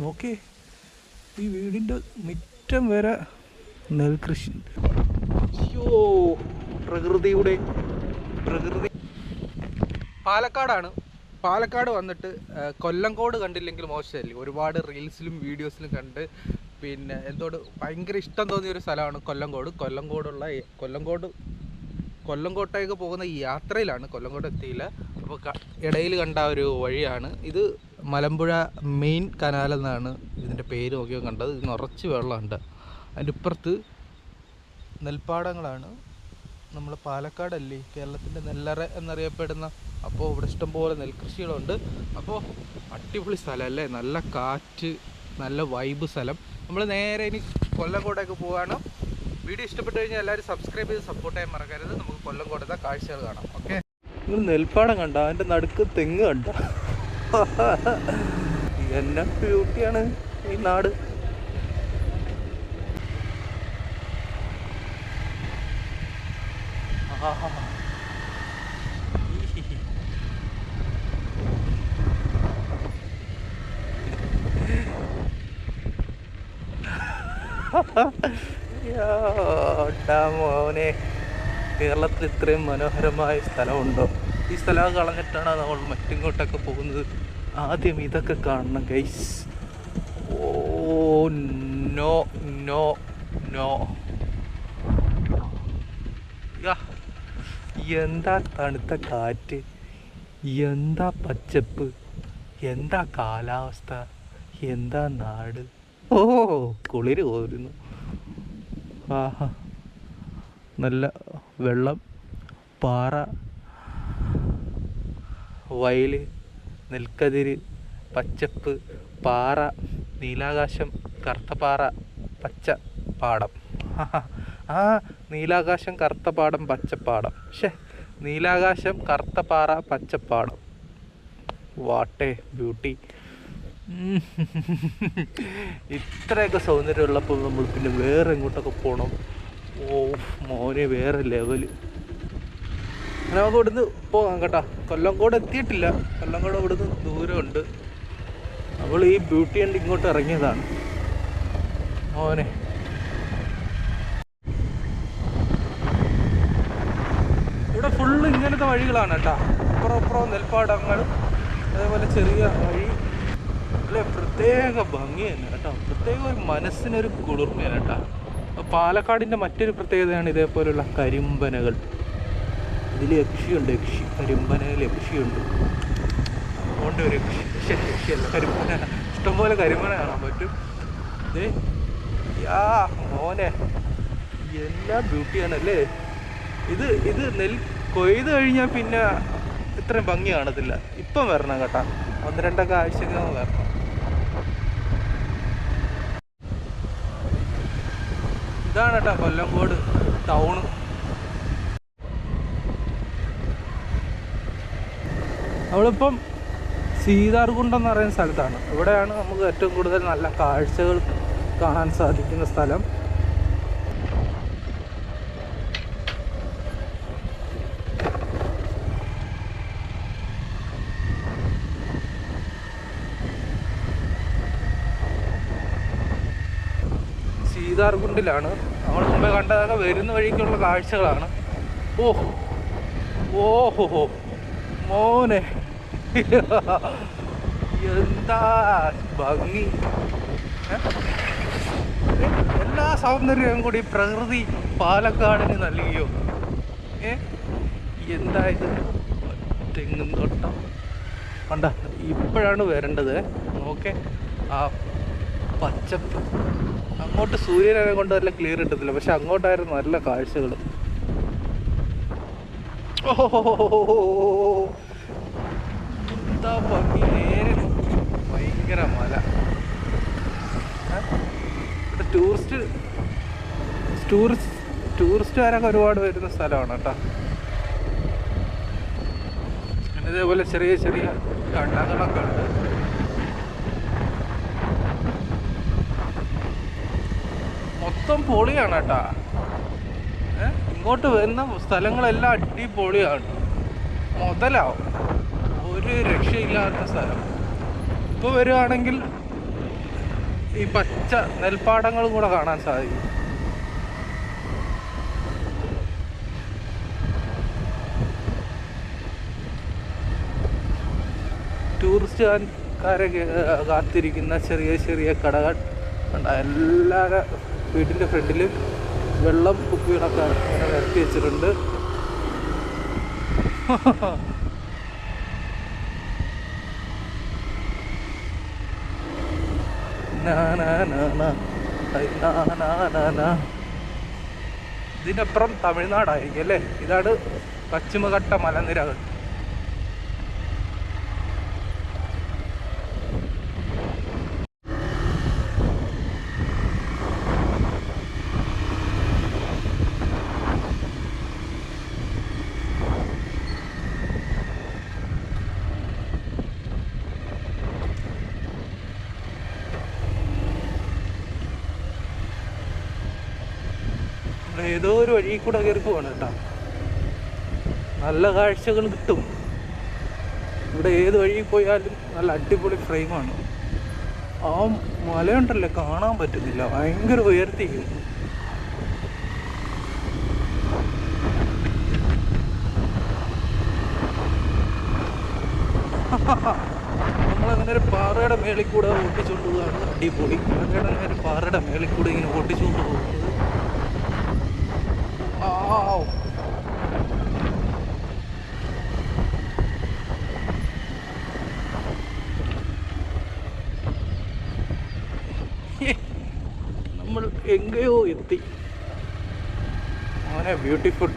നോക്കേ. ഈ വീടിന്റെ മുറ്റം വരെ നെൽകൃഷി അയ്യോ പ്രകൃതിയുടെ പ്രകൃതി. പാലക്കാടാണ്. പാലക്കാട് വന്നിട്ട് കൊല്ലംകോട് കണ്ടില്ലെങ്കിൽ മോശമല്ലേ? ഒരുപാട് റീൽസിലും വീഡിയോസിലും കണ്ട് പിന്നെ എന്തോട് ഭയങ്കര ഇഷ്ടം തോന്നിയ ഒരു സ്ഥലമാണ് കൊല്ലംകോട്. കൊല്ലംകോടുള്ള കൊല്ലംകോട് കൊല്ലംകോട്ടേക്ക് പോകുന്ന യാത്രയിലാണ് കൊല്ലംകോട് എത്തിയില്ല. അപ്പോൾ ഇടയിൽ കണ്ട ഒരു വഴിയാണ്. ഇത് മലമ്പുഴ മെയിൻ കനാൽ എന്നാണ് ഇതിന്റെ പേര് നോക്കിയോ കണ്ടത്. ഇത് നിറച്ച് വെള്ളമുണ്ട്. അതിന്റെ ഇപ്പുറത്ത് നെൽപ്പാടങ്ങളാണ്. നമ്മൾ പാലക്കാടല്ലേ? കേരളത്തിന്റെ നെല്ലറ എന്നറിയപ്പെടുന്ന അപ്പോൾ ഇവിടെ ഇഷ്ടംപോലെ നെൽകൃഷികളുണ്ട്. അപ്പോൾ അടിപൊളി സ്ഥലമല്ലേ? നല്ല കാറ്റ് നല്ല വൈബ് സ്ഥലം. നമ്മൾ നേരെ ഇനി കൊല്ലംകോട്ടേക്ക് പോവാണ്. വീഡിയോ ഇഷ്ടപ്പെട്ടു കഴിഞ്ഞാൽ എല്ലാവരും സബ്സ്ക്രൈബ് ചെയ്ത് സപ്പോർട്ട് ചെയ്യാൻ മറക്കരുത്. നമുക്ക് കൊല്ലംകോട്ടത്തെ കാഴ്ചകൾ കാണാം. ഓക്കെ നിങ്ങൾ നെൽപ്പാടം കണ്ട? അതിന്റെ നടുക്ക് തെങ്ങ് കണ്ട? എന്നെ ബ്യൂട്ടിയാണ് ഈ നാട്. മോനെ. കേരളത്തിൽ ഇത്രയും മനോഹരമായ സ്ഥലമുണ്ടോ? ഈ സ്ഥലമൊക്കെ കളഞ്ഞിട്ടാണ് നമ്മൾ മറ്റിങ്ങോട്ടൊക്കെ പോകുന്നത്. ആദ്യം ഇതൊക്കെ കാണണം guys oh no no no. എന്താ തണുത്ത കാറ്റ്? എന്താ പച്ചപ്പ്? എന്താ കാലാവസ്ഥ? എന്താ നാട്? ഓ കുളിര് പോരുന്നു ആഹാ നല്ല വെള്ളം പാറ വയൽ നെൽക്കതിര് പച്ചപ്പ് പാറ നീലാകാശം കറുത്ത പാറ പച്ച പാടം. ആ നീലാകാശം കറുത്ത പാടം പച്ചപ്പാടം. ഷേ നീലാകാശം കറുത്ത പാറ പച്ചപ്പാടം. വാട്ടേ ബ്യൂട്ടി. ഇത്രയൊക്കെ സൗന്ദര്യം ഉള്ളപ്പോൾ നമ്മൾ പിന്നെ വേറെ എങ്ങോട്ടൊക്കെ പോകണം ഓ മോനെ വേറെ ലെവൽ. നമുക്ക് ഇവിടുന്ന് പോകാം കേട്ടോ. കൊല്ലംകോട് എത്തിയിട്ടില്ല. കൊല്ലംകോട് ഇവിടുന്ന് ദൂരമുണ്ട്. അവൾ ഈ ബ്യൂട്ടി കണ്ട് ഇങ്ങോട്ട് ഇറങ്ങിയതാണ്. മോനെ. ഇവിടെ ഫുള്ള് ഇങ്ങനത്തെ വഴികളാണ് കേട്ടോ. അപ്പുറം അപ്പുറം നെൽപ്പാടങ്ങൾ അതേപോലെ ചെറിയ വഴി. അല്ലെ പ്രത്യേക ഭംഗി തന്നെ കേട്ടോ. പ്രത്യേക ഒരു മനസ്സിനൊരു കുളിർമയാണ് കേട്ടോ. പാലക്കാടിന്റെ മറ്റൊരു പ്രത്യേകതയാണ് ഇതേപോലുള്ള കരിമ്പനകൾ. ഇതിൽ യക്ഷിയുണ്ട് യക്ഷി കരിമ്പനയിൽ യക്ഷിയുണ്ട് അതുകൊണ്ട് ഒരു യക്ഷി യക്ഷിയല്ല കരിമ്പന ഇഷ്ടംപോലെ കരിമ്പന കാണാൻ പറ്റും. യാ മോനെ. എല്ലാ ബ്യൂട്ടിയാണല്ലേ? ഇത് ഇത് നെൽ കൊയ്ത് കഴിഞ്ഞാൽ പിന്നെ ഇത്രയും ഭംഗി കാണത്തില്ല. ഇപ്പം വരണം കേട്ടാ. ഒന്ന് രണ്ടൊക്കെ ആഴ്ചക്കകം വരണം. ഇതാണ് കേട്ടോ കൊല്ലംകോട് ടൗണ്. നമ്മളിപ്പം സീതാർകുണ്ടം എന്ന് പറയുന്ന സ്ഥലത്താണ്. ഇവിടെയാണ് നമുക്ക് ഏറ്റവും കൂടുതൽ നല്ല കാഴ്ചകൾ കാണാൻ സാധിക്കുന്ന സ്ഥലം. സീതാർകുണ്ടിലാണ്. നമ്മൾ മുമ്പേ കണ്ടതൊക്കെ വരുന്ന വഴിക്കുള്ള കാഴ്ചകളാണ്. ഓഹോ. ഹോ മോനെ. എന്താ ഭംഗി? എല്ലാ സൗന്ദര്യവും കൂടി പ്രകൃതി പാലക്കാടിന് നൽകിയോ? ഏ? എന്താ ഇത്? തെങ്ങും തോട്ടം. കണ്ട ഇപ്പോഴാണ് വരേണ്ടത്. ഓക്കെ ആ പച്ചപ്പ്. അങ്ങോട്ട് സൂര്യനെ കൊണ്ട് നല്ല ക്ലിയർ കിട്ടത്തില്ല. പക്ഷെ അങ്ങോട്ടായിരുന്നു നല്ല കാഴ്ചകൾ എന്താ ഭംഗി? നേരെ ഭയങ്കര മല. ടൂറിസ്റ്റ് ടൂറിസ്റ്റ് ടൂറിസ്റ്റുകാരൊക്കെ ഒരുപാട് വരുന്ന സ്ഥലമാണ് കേട്ടോ. ഇതേപോലെ ചെറിയ ചെറിയ കണ്ടങ്ങളൊക്കെ ഉണ്ട്. മൊത്തം പൊളിയാണ് കേട്ടാ. ഇങ്ങോട്ട് വരുന്ന സ്ഥലങ്ങളെല്ലാം അടിപൊളിയാണ്. മുതലാവും. ഒരു രക്ഷയില്ലാത്ത സ്ഥലം. ഇപ്പോൾ വരികയാണെങ്കിൽ ഈ പച്ച നെൽപ്പാടങ്ങളും കൂടെ കാണാൻ സാധിക്കും. ടൂറിസ്റ്റുകാരെ കാത്തിരിക്കുന്ന ചെറിയ ചെറിയ കടകൾ. എല്ലാവരുടെ വീട്ടിന്റെ ഫ്രണ്ടിൽ വെള്ളം കുപ്പികളൊക്കെ ഇറക്കി വെച്ചിട്ടുണ്ട് നാ, നാ, നാ, നാ. ഐ, നാ, നാ, നാ, നാ. ഇതിനപ്പുറം തമിഴ്നാടായിരിക്കും അല്ലേ? ഇതാണ് പശ്ചിമഘട്ട മലനിരകൾ. ഏതോ ഒരു വഴി കൂടെ കയറി പോവാണ് കേട്ടോ. നല്ല കാഴ്ചകൾ കിട്ടും. ഇവിടെ ഏത് വഴി പോയാലും നല്ല അടിപൊളി ഫ്രെയിമാണ് ആ മലയുണ്ടല്ലോ കാണാൻ പറ്റുന്നില്ല. ഭയങ്കര ഉയർത്തിക്കും നമ്മളങ്ങനെ ഒരു പാറയുടെ മേളിൽ കൂടെ ഓട്ടിച്ചുകൊണ്ട് അടിപൊളി. അങ്ങനെ ഒരു പാറയുടെ മേളിൽ കൂടെ ഇങ്ങനെ ഓട്ടിച്ചുകൊണ്ട് പോകുന്നത് നമ്മൾ എങ്കയോ എത്തി. അങ്ങനെ ബ്യൂട്ടിഫുൾ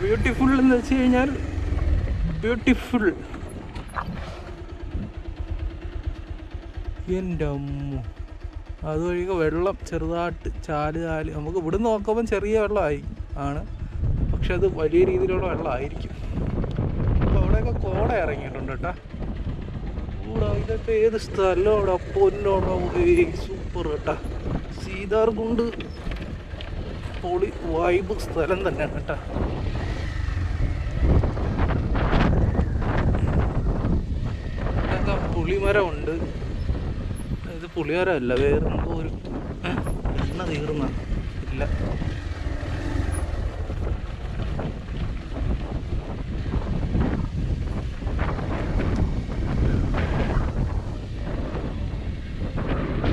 ബ്യൂട്ടിഫുൾ എന്ന് വെച്ച് കഴിഞ്ഞാൽ ബ്യൂട്ടിഫുൾ എന്റെ അമ്മ. വെള്ളം ചെറുതായിട്ട് ചാൽ ചാൽ. നമുക്ക് ഇവിടെ നോക്കുമ്പം ചെറിയ വെള്ളമായി. ആണ്. പക്ഷെ അത് വലിയ രീതിയിലുള്ള വെള്ളമായിരിക്കും. അപ്പോൾ അവിടെയൊക്കെ കോട ഇറങ്ങിയിട്ടുണ്ട് കേട്ടോ. ഇവിടെ ഇതൊക്കെ ഏത് സ്ഥലം അവിടെ പൊന്നോടോ സൂപ്പർ കേട്ടാ. സീതാർകുണ്ട് പൊളി വൈബ് സ്ഥലം തന്നെയാണ് കേട്ടാ. ഇതൊക്കെ പുളിമരം ഉണ്ട് ഇത് പുളിമരമല്ല വേറെ എന്തോ ഒരു എണ്ണ തീർന്ന ഇല്ല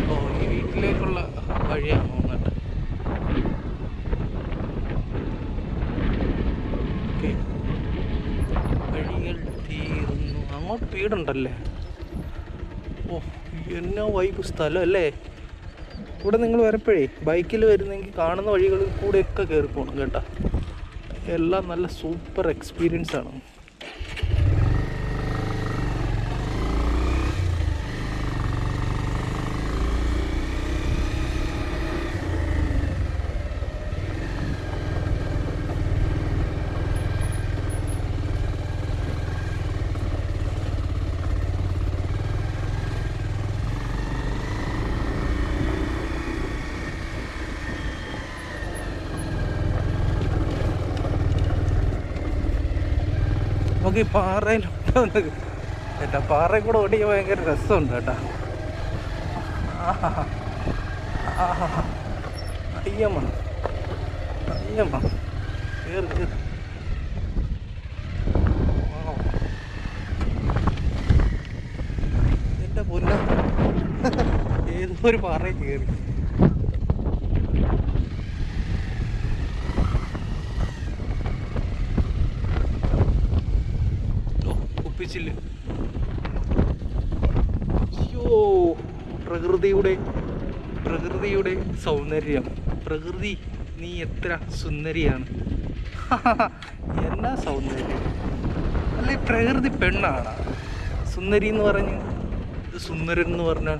ഓ ഈ വീട്ടിലേക്കുള്ള വഴിയാണ് തോന്നുന്നുണ്ട് ഓക്കെ വഴികൾ തീർന്നു പീടുണ്ടല്ലേ ഓ എന്നാ വൈബ് സ്ഥലം അല്ലേ? ഇവിടെ നിങ്ങൾ വരപ്പോഴേ ബൈക്കിൽ വരുന്നെങ്കിൽ കാണുന്ന വഴികളിൽ കൂടെയൊക്കെ കയറി പോകണം കേട്ടോ. എല്ലാം നല്ല സൂപ്പർ എക്സ്പീരിയൻസ് ആണ് നമുക്ക് ഈ പാറയിലോട്ട് ഏട്ടാ പാറയിൽ കൂടെ ഓടിക്കാൻ ഭയങ്കര രസമുണ്ട് കേട്ടാ. അയ്യമ്മ. അയ്യമ്മ. കേറ് വൗ. എന്റെ പൊന്ന. ഏതോ ഒരു പാറയിൽ കയറി ഓ, കുപ്പിച്ചില്ല് അയ്യോ പ്രകൃതിയുടെ പ്രകൃതിയുടെ സൗന്ദര്യം. പ്രകൃതി നീ എത്ര സുന്ദരിയാണ്. എന്നാ സൗന്ദര്യം? അല്ലെ പ്രകൃതി പെണ്ണാണ്? സുന്ദരി എന്ന് പറഞ്ഞ് ഇത് സുന്ദരൻ എന്ന് പറഞ്ഞാൽ?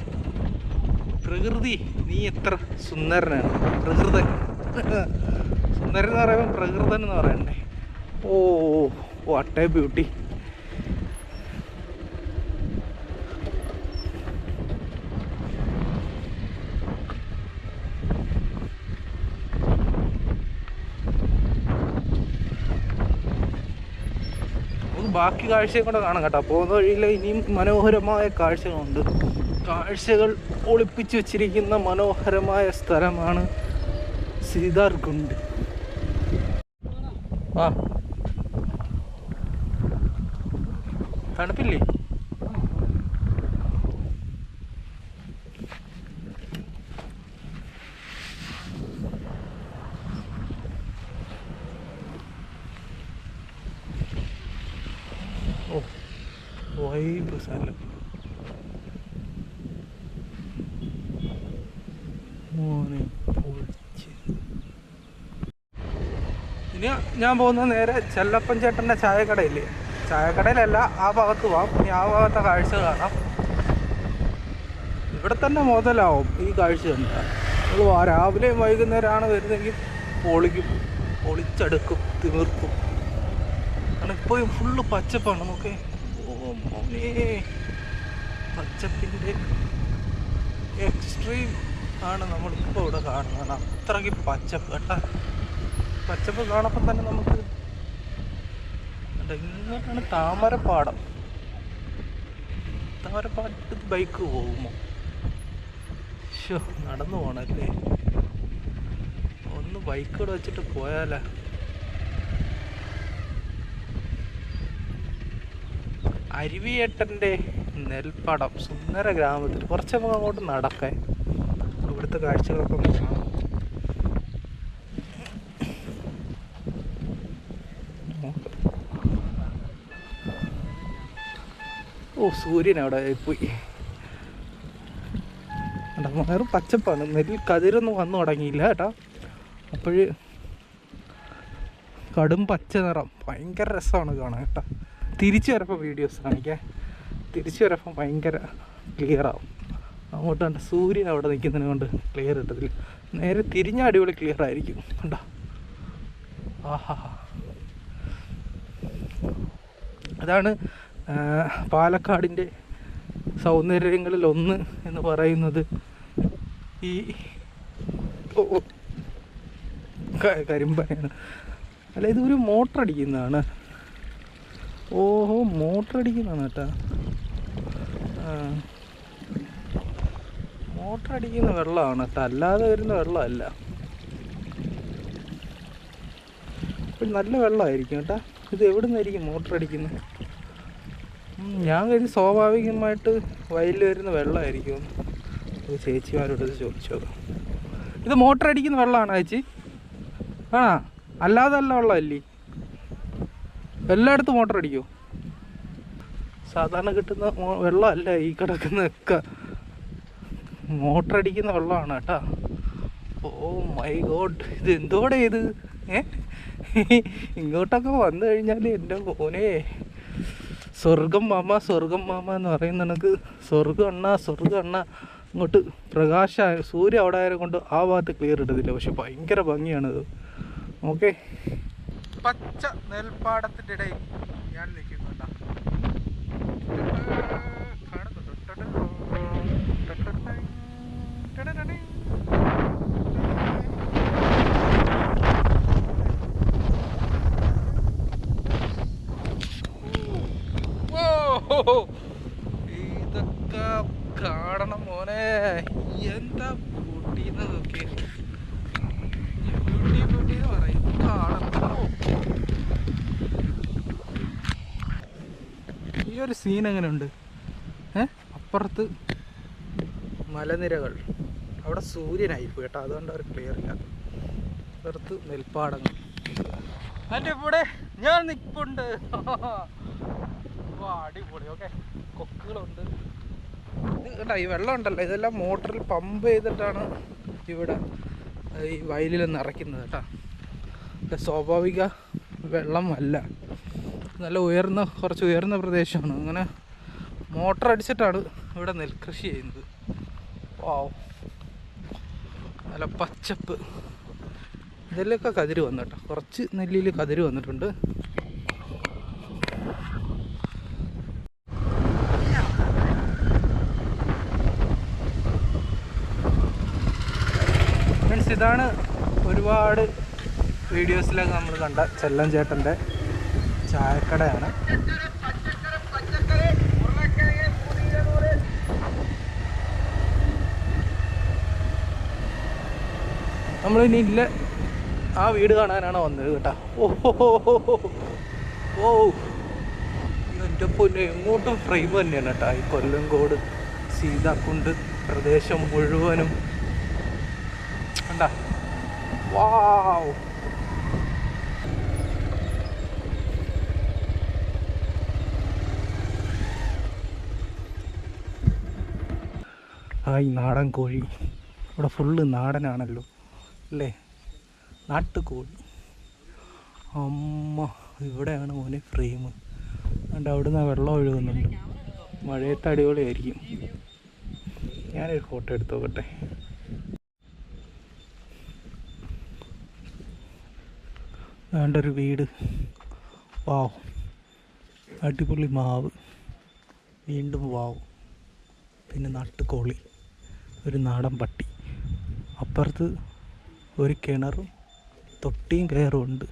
പ്രകൃതി നീ എത്ര സുന്ദരനാണ്? പ്രകൃതൻ. സുന്ദരൻ എന്ന് പറയുമ്പോൾ പ്രകൃതൻ എന്ന് പറയണ്ടേ? ഓ വാട്ട് എ ബ്യൂട്ടി നമുക്ക് ബാക്കി കാഴ്ചയും കൂടെ കാണാം കേട്ടോ. പോകുന്ന വഴിയിൽ ഇനിയും മനോഹരമായ കാഴ്ചകളുണ്ട്. കാഴ്ചകൾ ഒളിപ്പിച്ചു വച്ചിരിക്കുന്ന മനോഹരമായ സ്ഥലമാണ് സീതാർകുണ്ട്. ആ തണുപ്പില്ലേ ഓ വൈബ് സ്ഥലം മോനെ പൊളിച്ച്. ഇനി ഞാൻ പോകുന്ന നേരെ ചെല്ലപ്പൻ ചേട്ടന്റെ ചായക്കടയില്ലേ ചായക്കടയിലല്ല ആ ഭാഗത്ത് പോവാം. ഇനി ആ ഭാഗത്തെ കാഴ്ച കാണാം. ഇവിടെ തന്നെ മുതലാവും ഈ കാഴ്ച കണ്ടാൽ നമ്മൾ രാവിലെയും വൈകുന്നേരമാണ് വരുന്നെങ്കിൽ പൊളിക്കും. പൊളിച്ചെടുക്കും തിമിർക്കും കാരണം ഇപ്പോൾ ഫുള്ള് പച്ചപ്പാണ് നമുക്ക് ഓ മോനെ പച്ചപ്പിന്റെ എക്സ്ട്രീം ആണ് നമ്മളിപ്പോൾ ഇവിടെ കാണുന്നത്. അത്രയ്ക്ക് പച്ചപ്പ് കേട്ടാ. പച്ചപ്പ് കാണുമ്പോൾ തന്നെ നമുക്ക് ഇങ്ങോട്ടാണ് താമരപ്പാടം. താമരപ്പാടത്ത് ബൈക്ക് പോകുമോ? ഷോ നടന്നു പോണല്ലേ? ഒന്ന് ബൈക്കോട് വെച്ചിട്ട് പോയാലേ. അരുവിയേട്ടന്റെ നെൽപ്പടം സുന്ദര ഗ്രാമത്തിൽ കുറച്ച് നമുക്ക് അങ്ങോട്ട് നടക്കാൻ. ഇവിടുത്തെ കാഴ്ചകളൊക്കെ ഓ സൂര്യൻ അവിടെ പോയി. വേറും പച്ചപ്പാണ്. നെല്ല് കതിരൊന്നും വന്നു തുടങ്ങിയില്ല കേട്ടോ. അപ്പോഴ് കടും പച്ച നിറം ഭയങ്കര രസമാണ് കാണാൻ കേട്ടോ. തിരിച്ചു വരപ്പോൾ വീഡിയോസ് കാണിക്കാം. തിരിച്ചു വരപ്പോൾ ഭയങ്കര ക്ലിയറാവും അങ്ങോട്ട് തന്നെ സൂര്യൻ അവിടെ നിൽക്കുന്നതിന് കൊണ്ട് ക്ലിയർ കിട്ടത്തില്ല. നേരെ തിരിഞ്ഞ അടിപൊളി ക്ലിയർ ആയിരിക്കും. കണ്ടോ? ആഹാ. അതാണ് പാലക്കാടിന്റെ സൗന്ദര്യങ്ങളിൽ ഒന്ന് എന്ന് പറയുന്നത് ഈ കരിമ്പനയാണ്. അല്ല ഇതൊരു മോട്ടർ അടിക്കുന്നതാണ്. ഓഹോ മോട്ടർ അടിക്കുന്നതാണ് കേട്ടാ. മോട്ടർ അടിക്കുന്ന വെള്ളമാണ് കേട്ടോ. അല്ലാതെ വരുന്ന വെള്ളമല്ല. നല്ല വെള്ളമായിരിക്കും കേട്ടാ. ഇത് എവിടെ നിന്നായിരിക്കും മോട്ടർ അടിക്കുന്നത് ഞാൻ കരുതി സ്വാഭാവികമായിട്ട് വയലിൽ വരുന്ന വെള്ളമായിരിക്കും. ചേച്ചിമാരോട് ചോദിച്ചു ഇത് മോട്ടർ അടിക്കുന്ന വെള്ളമാണോ ചേച്ചി? ആ അല്ലാതെ അല്ല വെള്ളമല്ലേ? എല്ലായിടത്തും മോട്ടർ അടിക്കോ? സാധാരണ കിട്ടുന്ന വെള്ളമല്ല ഈ കിടക്കുന്നതൊക്കെ. മോട്ടർ അടിക്കുന്ന വെള്ളമാണ് കേട്ടാ. ഓ മൈ ഗോഡ് ഇത് എന്തോടെ ഇത്? ഏ? ഇങ്ങോട്ടൊക്കെ വന്നു കഴിഞ്ഞാൽ എന്റെ മോനെ. സ്വർഗം മാമ സ്വർഗം മാമ എന്ന് പറയുന്ന എനിക്ക് സ്വർഗം അണ്ണ സ്വർഗം അണ്ണ. ഇങ്ങോട്ട് പ്രകാശ സൂര്യ അവിടെ ആയത് കൊണ്ട് ആ ഭാഗത്ത് ക്ലിയർ ഇട്ടതില്ല പക്ഷെ ഭയങ്കര ഭംഗിയാണിത്. ഓക്കെ പച്ച നെൽപ്പാടത്തിന്റെ ഇടയിൽ ഞാൻ നിൽക്കുന്നുണ്ട. ഇതൊക്കെ കാണണം മോനെ എന്താ പൊട്ടിന്നതൊക്കെ ബ്യൂട്ടി ബ്യൂട്ടി എന്ന് പറയും കാണണം ഈ ഒരു സീൻ എങ്ങനെയുണ്ട് ഏ? അപ്പുറത്ത് മലനിരകൾ. അവിടെ സൂര്യനായി കേട്ടോ. അതുകൊണ്ട് അവർ ക്ലിയർ ഇല്ല. അപ്പുറത്ത് നെൽപ്പാടങ്ങൾ. എന്റെ ഇവിടെ ഞാൻ നിൽപ്പുണ്ട് അടിപൊളി. ഓക്കെ. കൊക്കുകളുണ്ട്. കേട്ടോ ഈ വെള്ളം ഉണ്ടല്ലോ. ഇതെല്ലാം മോട്ടറിൽ പമ്പ് ചെയ്തിട്ടാണ് ഇവിടെ ഈ വയലിൽ നിറയ്ക്കുന്നത് കേട്ടോ. സ്വാഭാവിക വെള്ളം അല്ല നല്ല ഉയർന്ന കുറച്ച് ഉയർന്ന പ്രദേശമാണ്. അങ്ങനെ മോട്ടർ അടിച്ചിട്ടാണ് ഇവിടെ നെൽകൃഷി ചെയ്യുന്നത്. വാവ് നല്ല പച്ചപ്പ്. ഇതിലൊക്കെ കതിര് വന്നിട്ടോ. കുറച്ച് നെല്ലിൽ കതിര് വന്നിട്ടുണ്ട്. ഇതാണ് ഒരുപാട് വീഡിയോസിലൊക്കെ നമ്മൾ കണ്ട ചെല്ലം ചേട്ടന്റെ ചായക്കടയാണ്. നമ്മളിനി ഇല്ല. ആ വീട് കാണാനാണ് വന്നത് കേട്ടാ. ഓ ഓ. എന്റെ പൊന്നെ എങ്ങോട്ടും ഫ്രെയിം തന്നെയാണ് കേട്ടോ. ഈ കൊല്ലംകോട് സീതാക്കുണ്ട് പ്രദേശം മുഴുവനും. കണ്ട? വാവ് ഹായ് നാടൻ കോഴി. ഇവിടെ ഫുള്ള് നാടനാണല്ലോ. അല്ലേ? നാട്ടുകോഴി. അമ്മ ഇവിടെയാണ് മോനെ ഫ്രെയിം അതുകൊണ്ട് അവിടുന്ന് വെള്ളം ഒഴുകുന്നുണ്ട്. മഴയത്ത് അടിപൊളിയായിരിക്കും. ഞാനൊരു ഫോട്ടോ എടുത്തു നോക്കട്ടെ. വേണ്ടൊരു വീട്. വാവ്. അടിപൊളി മാവ്. വീണ്ടും വാവ്. പിന്നെ നാട്ടുകോളി ഒരു നാടൻ പട്ടി. അപ്പുറത്ത് ഒരു കിണറും തൊട്ടിയും കയറും ഉണ്ട്.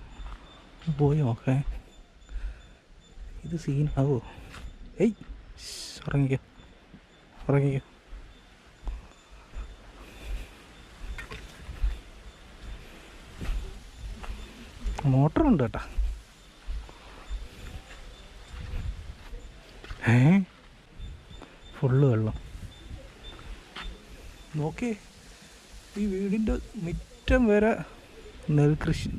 പോയി നോക്കേ. ഇത് സീനാവോ? ഏയ് ഉറങ്ങിക്കോ. ഉറങ്ങിക്കോ. മോട്ടറുണ്ട് കേട്ടാ. ഏ? ഫുള്ള് വെള്ളം. നോക്കിയേ ഈ വീടിന്റെ മുറ്റം വരെ നെൽകൃഷി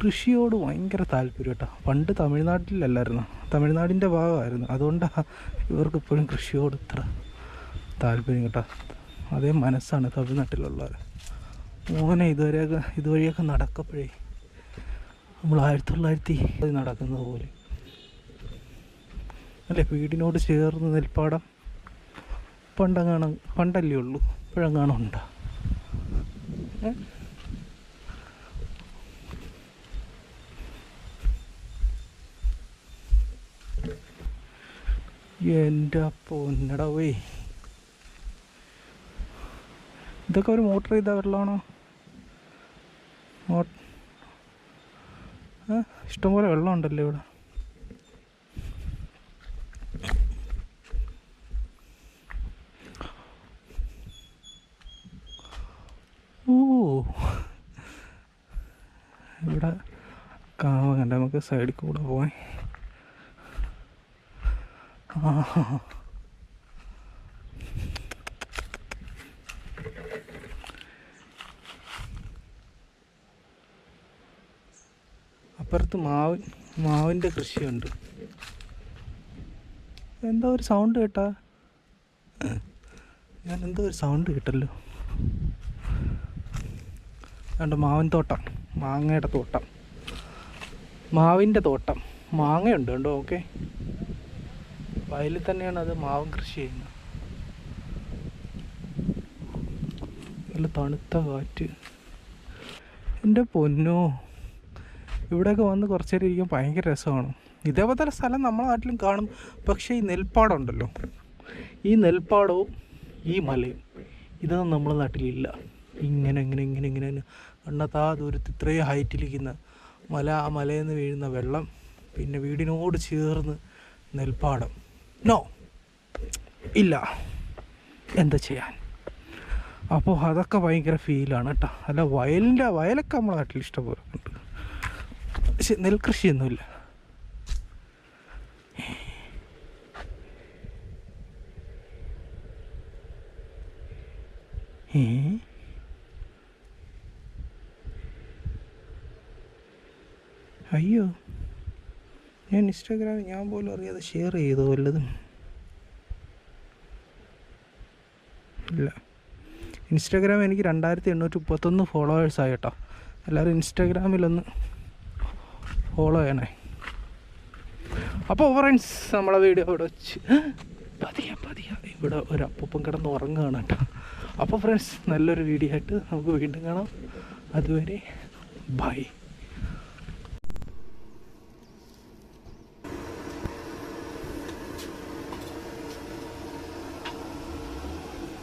കൃഷിയോട് ഭയങ്കര താല്പര്യം കേട്ടോ. പണ്ട് തമിഴ്നാട്ടിലല്ലായിരുന്നു. തമിഴ്നാടിന്റെ ഭാഗമായിരുന്നു. അതുകൊണ്ടാണ് ഇവർക്ക് ഇപ്പോഴും കൃഷിയോട് ഇത്ര താല്പര്യം കേട്ടോ. അതേ മനസ്സാണ് തമിഴ്നാട്ടിലുള്ളവർ മോനെ ഇതുവരെയൊക്കെ ഇതുവഴിയൊക്കെ നടക്കപ്പോഴേ നമ്മൾ ആയിരത്തി തൊള്ളായിരത്തി നടക്കുന്നത് പോലെ. അല്ലേ വീടിനോട് ചേർന്ന് നെൽപ്പാടം? പണ്ടങ്ങാണ് പണ്ടല്ലേ ഉള്ളൂ. ഇപ്പോഴെങ്ങാനും ഉണ്ടോ? എന്റെ പൊന്നടവേ ഇതൊക്കെ ഒരു മോട്ടർ ചെയ്ത വെള്ളമാണോ? ഇഷ്ടംപോലെ വെള്ളമുണ്ടല്ലോ ഇവിടെ ഓ ഇവിടെ കാവ കണ്ട നമുക്ക് സൈഡിൽ കൂടെ പോയി അപ്പുറത്ത് മാവ് മാവിന്റെ കൃഷിയുണ്ട്. എന്താ ഒരു സൗണ്ട് കേട്ടാ? ഞാൻ എന്തോ ഒരു സൗണ്ട് കേട്ടല്ലോ. രണ്ട് മാവിൻ തോട്ടം മാങ്ങയുടെ തോട്ടം. മാവിന്റെ തോട്ടം. മാങ്ങയുണ്ട് കണ്ടോ ഓക്കെ. വയലിൽ തന്നെയാണ് അത് മാവും കൃഷി ചെയ്യുന്നത്. നല്ല തണുത്ത കാറ്റ്. എന്റെ പൊന്നോ ഇവിടെയൊക്കെ വന്ന് കുറച്ച് നേരം ഇരിക്കാൻ ഭയങ്കര രസമാണ്. ഇതേപോലത്തെ സ്ഥലം നമ്മളെ നാട്ടിലും കാണും. പക്ഷേ ഈ നെൽപ്പാടമുണ്ടല്ലോ. ഈ നെൽപ്പാടവും ഈ മലയും ഇതൊന്നും നമ്മളെ നാട്ടിലില്ല. ഇങ്ങനെ ഇങ്ങനെ ഇങ്ങനെ ഇങ്ങനെ കണ്ണത്താ ദൂരത്ത് ഇത്രയും ഹൈറ്റിലിരിക്കുന്ന മല ആ മലയിൽ നിന്ന് വീഴുന്ന വെള്ളം പിന്നെ വീടിനോട് ചേർന്ന് നെൽപ്പാടം. നോ. ഇല്ല. എന്താ ചെയ്യാൻ? അപ്പോൾ അതൊക്കെ ഭയങ്കര ഫീലാണ് കേട്ടോ അല്ല വയലിന്റെ വയലൊക്കെ നമ്മളെ നാട്ടിൽ ഇഷ്ടപോലെ പക്ഷെ നെൽകൃഷിയൊന്നുമില്ല ഏ? അയ്യോ ഞാൻ ഇൻസ്റ്റാഗ്രാമിൽ ഞാൻ പോലും അറിയാതെ ഷെയർ ചെയ്തു വല്ലതും? ഇല്ല. ഇൻസ്റ്റാഗ്രാം എനിക്ക് രണ്ടായിരത്തി എണ്ണൂറ്റി മുപ്പത്തൊന്ന് ഫോളോവേഴ്സ് ആയി കേട്ടോ എല്ലാവരും ഇൻസ്റ്റാഗ്രാമിലൊന്ന് ഫോളോ ചെയ്യണേ. അപ്പോൾ ഫ്രണ്ട്സ് നമ്മളെ വീഡിയോ ഇവിടെ വെച്ച് പതിയ പതിയ ഇവിടെ ഒരു അപ്പൂപ്പം കിടന്ന് ഉറങ്ങുകയാണ് കേട്ടോ അപ്പോൾ ഫ്രണ്ട്സ് നല്ലൊരു വീഡിയോ ആയിട്ട് നമുക്ക് വീണ്ടും കാണാം. അതുവരെ ബൈ